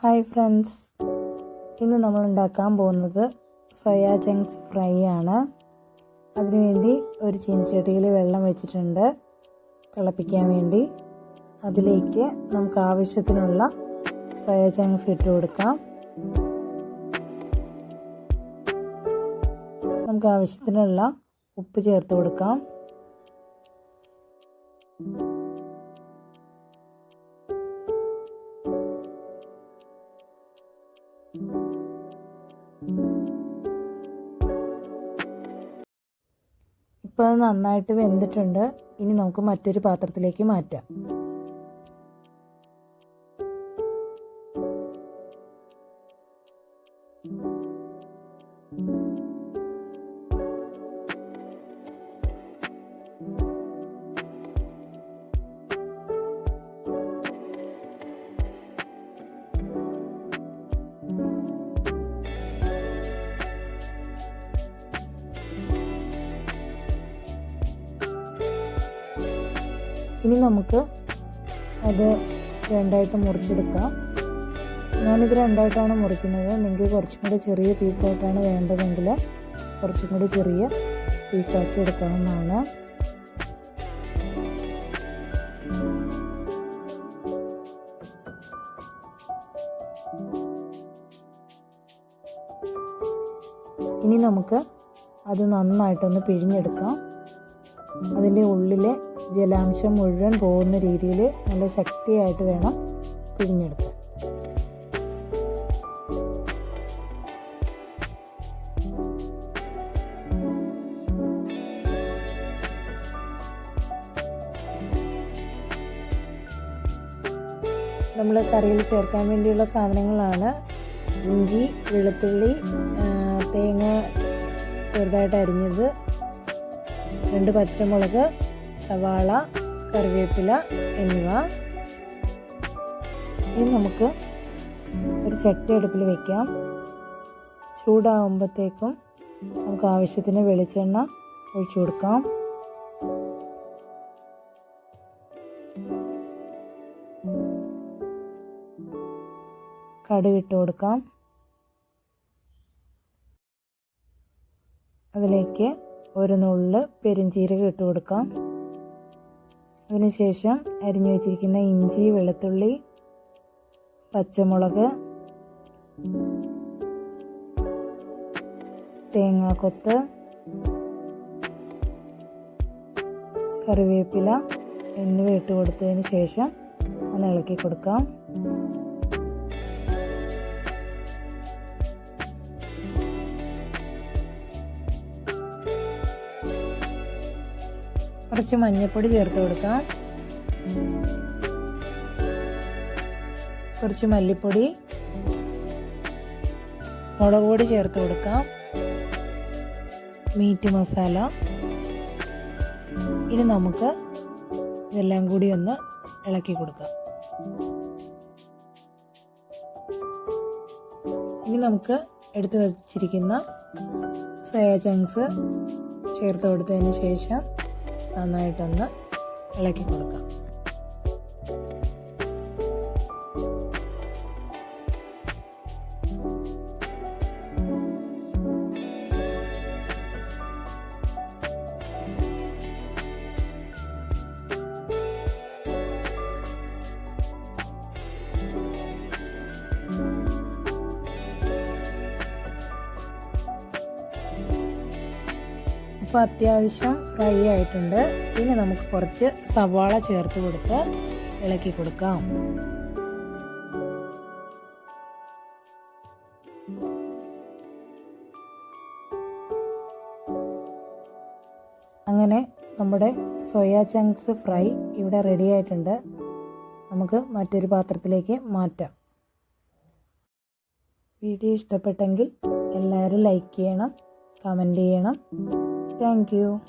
Hi friends. ഇന്ന് നമ്മൾ ഉണ്ടാക്കാൻ പോകുന്നത് സോയാ ചങ്ക്സ് ഫ്രൈ ആണ്. അതിനുവേണ്ടി ഒരു ചീനച്ചട്ടിയിൽ വെള്ളം വെച്ചിട്ടുണ്ട്. തിളപ്പിക്കാൻ വേണ്ടി. അതിലേക്ക് നമുക്ക് ആവശ്യത്തിനുള്ള സോയാ ചങ്ക്സ് ഇട്ട് കൊടുക്കാം. നമുക്ക് ആവശ്യത്തിനുള്ള ഉപ്പ് ചേർത്ത് കൊടുക്കാം. ഇപ്പോൾ നന്നായിട്ട് വെന്തിട്ടുണ്ട്. ഇനി നമുക്ക് മറ്റൊരു പാത്രത്തിലേക്ക് മാറ്റാം. ഇനി നമുക്ക് അത് രണ്ടായിട്ട് മുറിച്ചെടുക്കാം. ഞാനിത് രണ്ടായിട്ടാണ് മുറിക്കുന്നത്. നിങ്ങൾക്ക് കുറച്ചും കൂടി ചെറിയ പീസായിട്ടാണ് വേണ്ടതെങ്കിൽ കുറച്ചും കൂടി ചെറിയ പീസാക്കി എടുക്കാവുന്നതാണ്. ഇനി നമുക്ക് അത് നന്നായിട്ടൊന്ന് പിഴിഞ്ഞെടുക്കാം. അതിന്റെ ഉള്ളിലെ ജലാംശം മുഴുവൻ പോകുന്ന രീതിയിൽ നല്ല ശക്തിയായിട്ട് വേണം പിഴിഞ്ഞെടുക്കാൻ. നമ്മൾ കറിയിൽ ചേർക്കാൻ വേണ്ടിയുള്ള സാധനങ്ങളാണ് ഇഞ്ചി വെളുത്തുള്ളി തേങ്ങ ചെറുതായിട്ട് അരിഞ്ഞത് രണ്ട് പച്ചമുളക് സവാള കറിവേപ്പില എന്നിവ. ഇനി നമുക്ക് ഒരു ചട്ടി അടുപ്പിൽ വയ്ക്കാം ചൂടാകുമ്പോഴത്തേക്കും നമുക്ക് ആവശ്യത്തിന് വെളിച്ചെണ്ണ ഒഴിച്ചു കൊടുക്കാം. കടുക് ഇട്ട് കൊടുക്കാം. അതിലേക്ക് ഒരു നുള്ള് പെരിഞ്ചീരകം ഇട്ട് കൊടുക്കാം. അതിനുശേഷം അരിഞ്ഞു വെച്ചിരിക്കുന്ന ഇഞ്ചി വെളുത്തുള്ളി പച്ചമുളക് തേങ്ങാക്കൊത്ത് കറിവേപ്പില എന്നിവ ഇട്ട് കൊടുത്തതിന് ശേഷം ഒന്ന് ഇളക്കി കൊടുക്കാം. കുറച്ച് മഞ്ഞൾപ്പൊടി ചേർത്ത് കൊടുക്കാം. കുറച്ച് മല്ലിപ്പൊടി മുളക് പൊടി ചേർത്ത് കൊടുക്കാം. മീറ്റ് മസാല. ഇനി നമുക്ക് ഇതെല്ലാം കൂടി ഒന്ന് ഇളക്കി കൊടുക്കാം. ഇനി നമുക്ക് എടുത്തു വച്ചിരിക്കുന്ന സോയാ ചങ്ക്സ് ചേർത്ത് കൊടുത്തതിന് ശേഷം നന്നായിട്ടൊന്ന് ഇളക്കി കൊടുക്കാം. ഇപ്പോൾ അത്യാവശ്യം ഫ്രൈ ആയിട്ടുണ്ട്. ഇനി നമുക്ക് കുറച്ച് സവാള ചേർത്ത് കൊടുത്ത് ഇളക്കി കൊടുക്കാം. അങ്ങനെ നമ്മുടെ സോയാ ചങ്ക്സ് ഫ്രൈ ഇവിടെ റെഡി ആയിട്ടുണ്ട്. നമുക്ക് മറ്റൊരു പാത്രത്തിലേക്ക് മാറ്റാം. വീഡിയോ ഇഷ്ടപ്പെട്ടെങ്കിൽ എല്ലാവരും ലൈക്ക് ചെയ്യണം കമന്റ് ചെയ്യണം. thank you.